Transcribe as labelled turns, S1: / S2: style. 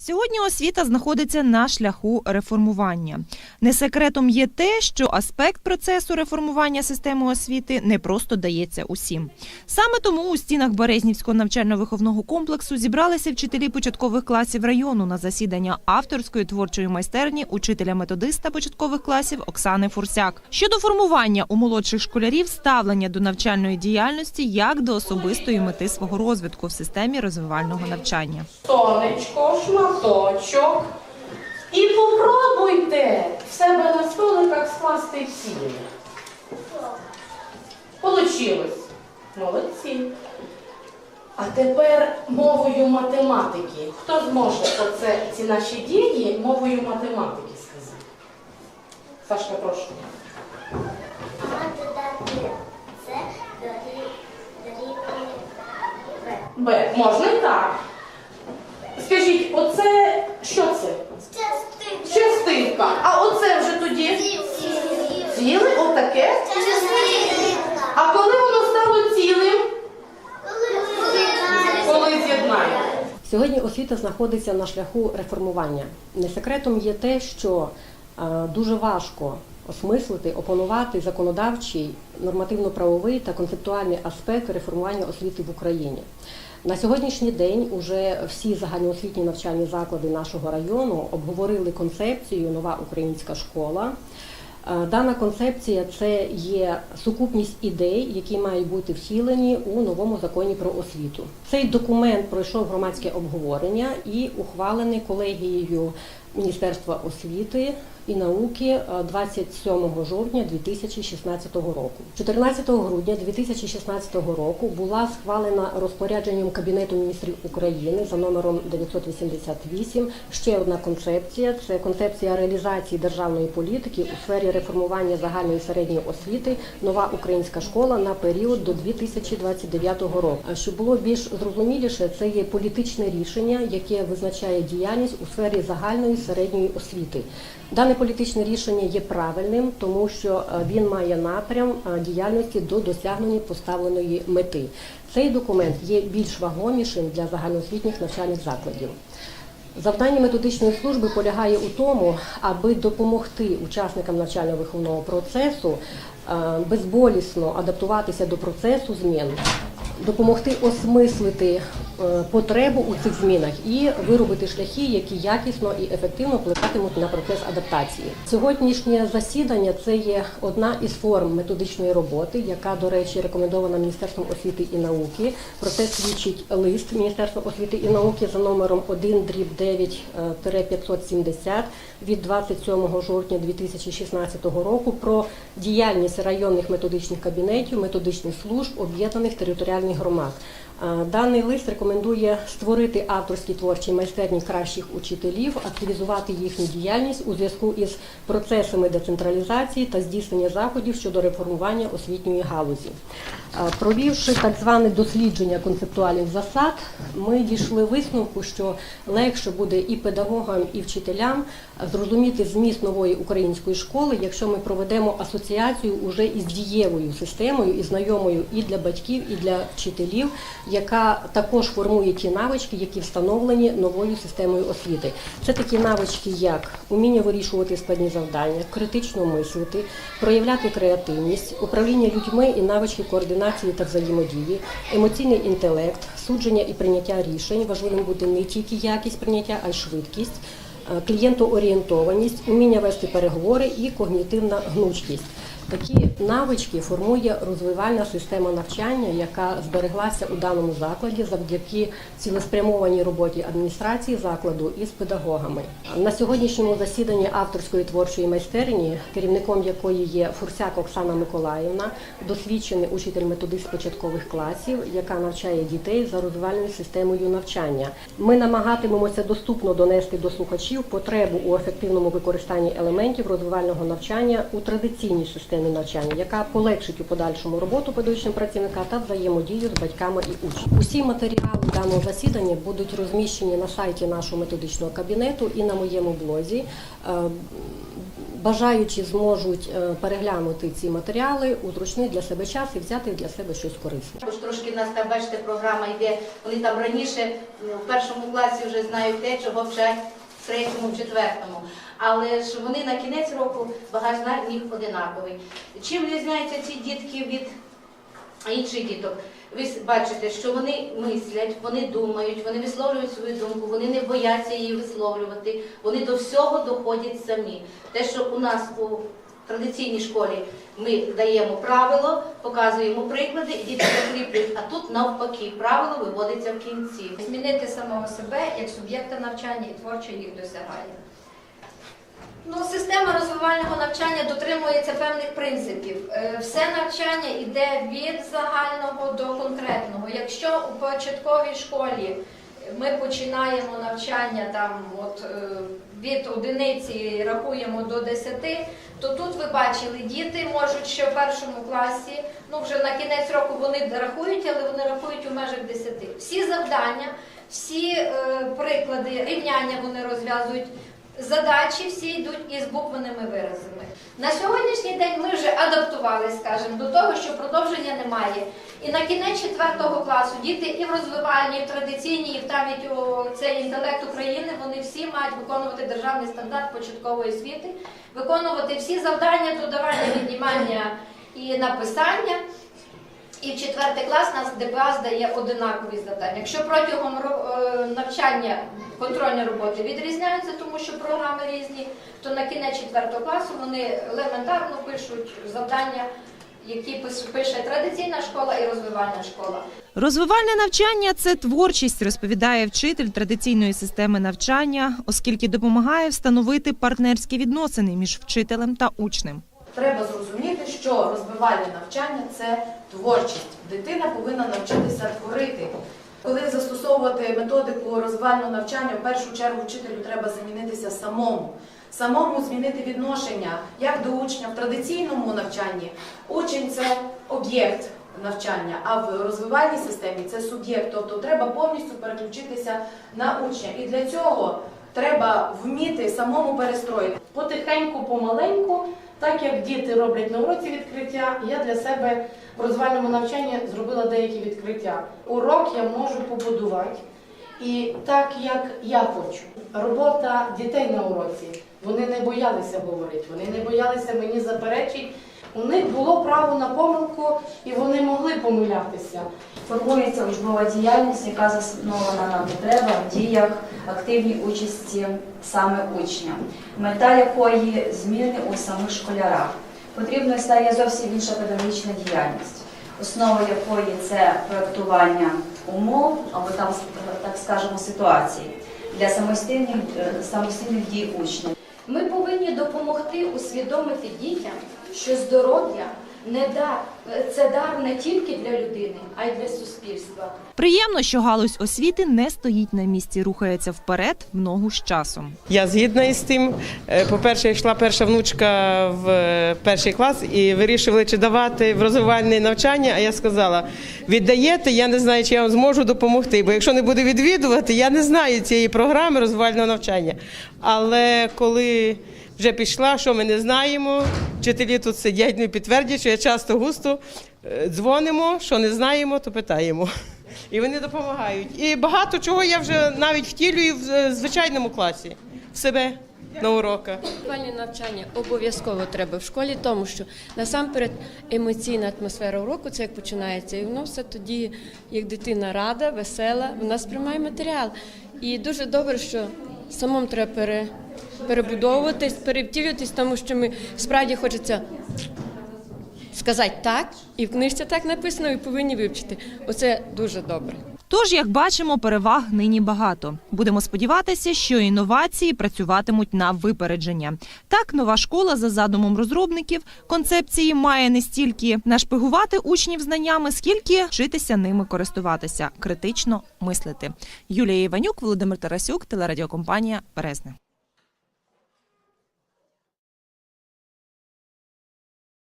S1: Сьогодні освіта знаходиться на шляху реформування. Не секретом є те, що аспект процесу реформування системи освіти не просто дається усім. Саме тому у стінах Березнівського навчально-виховного комплексу зібралися вчителі початкових класів району на засідання авторської творчої майстерні учителя-методиста початкових класів Оксани Фурсяк щодо формування у молодших школярів ставлення до навчальної діяльності як до особистої мети свого розвитку в системі розвивального навчання.
S2: сонечко, шматочок. І попробуйте в себе на столиках скласти цілі. Получилось. Молодці. А тепер мовою математики. Хто зможе оце, ці наші дії мовою математики сказати? Сашка, прошу.
S3: Б.
S2: Можна і так. Скажіть, оце що це?
S3: Частинка.
S2: Частинка. А оце вже тоді ціле, отаке.
S3: Частинка.
S2: А коли воно стало цілим? Коли з'єднає.
S4: Сьогодні освіта знаходиться на шляху реформування. Не секретом є те, що дуже важко осмислити, опанувати законодавчий, нормативно-правовий та концептуальний аспект реформування освіти в Україні. На сьогоднішній день уже всі загальноосвітні навчальні заклади нашого району обговорили концепцію Нова українська школа. Е, Дана концепція це є сукупність ідей, які мають бути втілені у новому законі про освіту. Цей документ пройшов громадське обговорення і ухвалений колегією Міністерства освіти і науки е, 27 жовтня 2016 року. 14 грудня 2016 року була схвалена розпорядженням Кабінету міністрів України за номером 988 ще одна концепція. Це концепція реалізації державної політики у сфері реформування загальної середньої освіти Нова українська школа на період до 2029 року. А Щоб було більш зрозуміліше, це є політичне рішення, яке визначає діяльність у сфері загальної середньої освіти. Дане політичне рішення є правильним, тому що е, він має напрям е, діяльності до досягнення поставленої мети. Цей документ є більш вагомішим для загальноосвітніх навчальних закладів. Завдання методичної служби полягає у тому, аби допомогти учасникам навчально-виховного процесу е, безболісно адаптуватися до процесу змін, допомогти осмислити потребу у цих змінах і виробити шляхи, які якісно і ефективно впливатимуть на процес адаптації. Сьогоднішнє засідання це є одна із форм методичної роботи, яка, до речі, рекомендована Міністерством освіти і науки. Про це свідчить лист Міністерства освіти і науки за номером 1 дріб 9 570 від 27 жовтня 2016 року про діяльність районних методичних кабінетів, методичних служб об'єднаних територіальних громад. Даний лист рекомендує створити авторські творчі майстерні кращих учителів, активізувати їхню діяльність у зв'язку із процесами децентралізації та здійснення заходів щодо реформування освітньої галузі. Провівши так зване дослідження концептуальних засад, ми дійшли висновку, що легше буде і педагогам, і вчителям зрозуміти зміст нової української школи, якщо ми проведемо асоціацію уже із дієвою системою і знайомою і для батьків, і для вчителів, яка також формує ті навички, які встановлені новою системою освіти. Це такі навички, як уміння вирішувати складні завдання, критично мислити, проявляти креативність, управління людьми і навички координації та взаємодії, емоційний інтелект, судження і прийняття рішень. Важливим буде не тільки якість прийняття, а й швидкість. е, Клієнтоорієнтованість, уміння вести переговори і когнітивна гнучкість. Такі навички формує розвивальна система навчання, яка збереглася у даному закладі завдяки цілеспрямованій роботі адміністрації закладу із педагогами. На сьогоднішньому засіданні авторської творчої майстерні, керівником якої є Фурсяк Оксана Миколаївна, досвідчений учитель-методист початкових класів, яка навчає дітей за розвивальною системою навчання. Ми намагатимемося доступно донести до слухачів потребу у ефективному використанні елементів розвивального навчання у традиційній системі навчання, яка полегшить у подальшому роботу педагогічного працівника та взаємодію з батьками і учнями. Усі матеріали даного засідання будуть розміщені на сайті нашого методичного кабінету і на моєму блозі. Е, бажаючі зможуть е, переглянути ці матеріали, уточнити для себе час і взяти для себе щось корисне.
S5: Також трошки в нас там, бачите, програма йде. Вони там раніше ну, в першому класі вже знають те, чого вчать третьому, в четвертому. Але ж вони на кінець року багаж міг одинаковий. Чим відрізняються ці дітки від інших діток? Ви бачите, що вони мислять, вони думають, вони висловлюють свою думку, вони не бояться її висловлювати, вони до всього доходять самі. Те, що у нас у традиційній школі ми даємо правило, показуємо приклади, і діти закріплюють, а тут навпаки правило виводиться в кінці.
S6: змінити самого себе як суб'єкта навчання і творчо їх досягає. Ну, система розвивального навчання дотримується певних принципів. Е, Все навчання йде від загального до конкретного. Якщо у початковій школі ми починаємо навчання там от е, від одиниці рахуємо до десяти, то тут ви бачили, діти можуть ще в першому класі, ну вже на кінець року вони рахують, але вони рахують у межах десяти. Всі завдання, всі е, приклади, рівняння вони розв'язують. Задачі всі йдуть із буквеними виразами. На сьогоднішній день ми вже адаптувалися, скажімо, до того, що продовження немає. І на кінець четвертого класу діти і в розвивальній, і в традиційній, і в траві цей інтелект України, вони всі мають виконувати державний стандарт початкової освіти, виконувати всі завдання, додавання, віднімання і написання. І в четвертий клас нас ДПА здає одинакові завдання. Якщо протягом е, навчання контрольні роботи відрізняються, тому що програми різні, то на кінець четвертого класу вони елементарно пишуть завдання, які пише традиційна школа і розвивальна школа.
S1: Розвивальне навчання це творчість, розповідає вчитель традиційної системи навчання, оскільки допомагає встановити партнерські відносини між вчителем та учнем.
S2: Треба зрозуміти, що розвивальне навчання це творчість. Дитина повинна навчитися творити. Коли застосовувати методику розвивального навчання, в першу чергу вчителю треба замінитися самому. Самому змінити відношення як до учня в традиційному навчанні. Учень це об'єкт навчання, а в розвивальній системі це суб'єкт. Тобто треба повністю переключитися на учня. І для цього треба вміти самому перестроїти.
S7: Потихеньку, помаленьку, так як діти роблять на уроці відкриття, я для себе в розвивальному навчанні зробила деякі відкриття. Урок я можу побудувати. І так, як я хочу. Робота дітей на уроці. Вони не боялися говорити, вони не боялися мені заперечити. У них було право на помилку, і вони могли помилятися.
S8: Формується учбова діяльність, яка заснована на потребах, діях, активній участі саме учня, мета якої зміни у самих школярах. Потрібною стає зовсім інша педагогічна діяльність, основа якої це проектування умов або там, так скажемо, ситуації для самостійних, е, самостійних дій учнів.
S6: Ми повинні допомогти усвідомити дітям, що здоров'я не дар, це дар не тільки для людини, а й для суспільства.
S1: Приємно, що галузь освіти не стоїть на місці, рухається вперед в ногу з часом.
S9: Я згідна із тим. Е, По-перше, йшла перша внучка в е, перший клас і вирішували, чи давати в розвивальне навчання. А я сказала: віддаєте, я не знаю, чи я вам зможу допомогти. Бо якщо не буде відвідувати, я не знаю цієї програми розвивального навчання. Але коли вже пішла, що ми не знаємо, вчителі тут сидять, не підтвердять, що я часто густо е, дзвонимо, що не знаємо, то питаємо. І вони допомагають. І багато чого я вже навіть втілюю в е, звичайному класі в себе на уроках.
S10: Розвивальне навчання обов'язково треба в школі, тому що насамперед емоційна атмосфера уроку це як починається, і воно все тоді, як дитина рада, весела, вона сприймає матеріал. І дуже добре, що самому треба пере, перебудовуватись, перевтілюватись, тому що ми справді хочеться сказати так, і в книжці так написано, і повинні вивчити. Оце дуже добре.
S1: Тож, як бачимо, переваг нині багато. Будемо сподіватися, що інновації працюватимуть на випередження. Так, нова школа за задумом розробників концепції має не стільки нашпигувати учнів знаннями, скільки вчитися ними користуватися, критично мислити. Юлія Іванюк, Володимир Тарасюк, телерадіокомпанія Березне.